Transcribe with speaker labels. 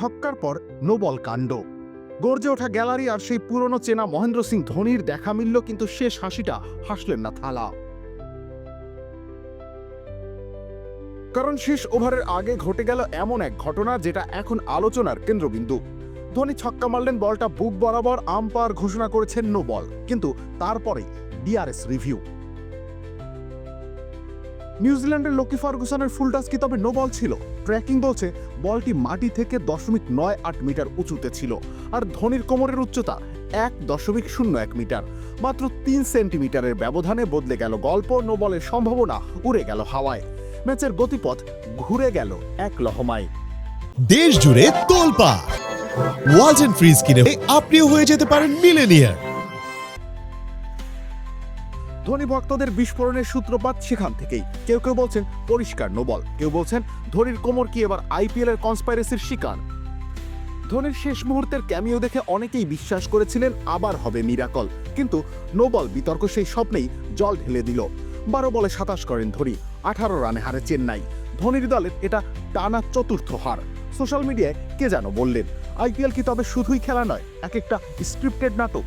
Speaker 1: ছক্কার পর নোবল কাণ্ড। গর্জে ওঠা গ্যালারি আর সেই পুরনো চেনা মহেন্দ্র সিং ধোনির দেখা মিলল, কিন্তু শেষ হাসিটা হাসলেন না থালা। কারণ শেষ ওভারের আগে ঘটে গেল এমন এক ঘটনা, যেটা এখন আলোচনার কেন্দ্রবিন্দু। ধোনি ছক্কা মারলেন, বলটা বুক বরাবর আম্পায়ার ঘোষণা করেছেন নো বল কিন্তু তারপরে ডিআরএস রিভিউ। নিউজিল্যান্ডের লোকি ফার্গুসনের ফুল টাচ কি তবে নো বল ছিল। ট্র্যাকিং বলছে, বলটি মাটি থেকে দশমিক নয় আট মিটার উঁচুতে ছিল আর ধোনির কোমরের উচ্চতা এক দশমিক শূন্য এক মিটার। মাত্র তিন সেন্টিমিটারের ব্যবধানে বদলে গেল গল্প, নো বলের সম্ভাবনা উড়ে গেল হাওয়ায়। ম্যাচের গতিপথ ঘুরে গেল এক লহমায়।
Speaker 2: দেশ জুড়ে তোলপা ওয়ালটন ফ্রিজ কিনে আপনিও হয়ে যেতে পারেন মিলেনিয়ার।
Speaker 1: ধোনি ভক্তদের বিস্ফোরণের সূত্রপাত সেখান থেকেই। কেউ কেউ বলছেন পরিষ্কার, নোবল। কেউ বলছেন ধোনির কোমর কি এবার আইপিএল এর কনস্পাইরেসির শিকার? ধোনির শেষ মুহূর্তের ক্যামিও দেখে অনেকেই বিশ্বাস করেছিলেন আবার হবে মিরাকল কিন্তু নোবল বিতর্ক সেই স্বপ্নেই জল ঢেলে দিল। বারো বলে সাতাশ করেন ধোনি, আঠারো রানে হারে চেন্নাই। ধোনির দলের এটা টানা চতুর্থ হার। সোশ্যাল মিডিয়ায় কে যেন বললেন, আইপিএল কি তবে শুধুই খেলা নয় এক একটা স্ক্রিপ্টেড নাটক।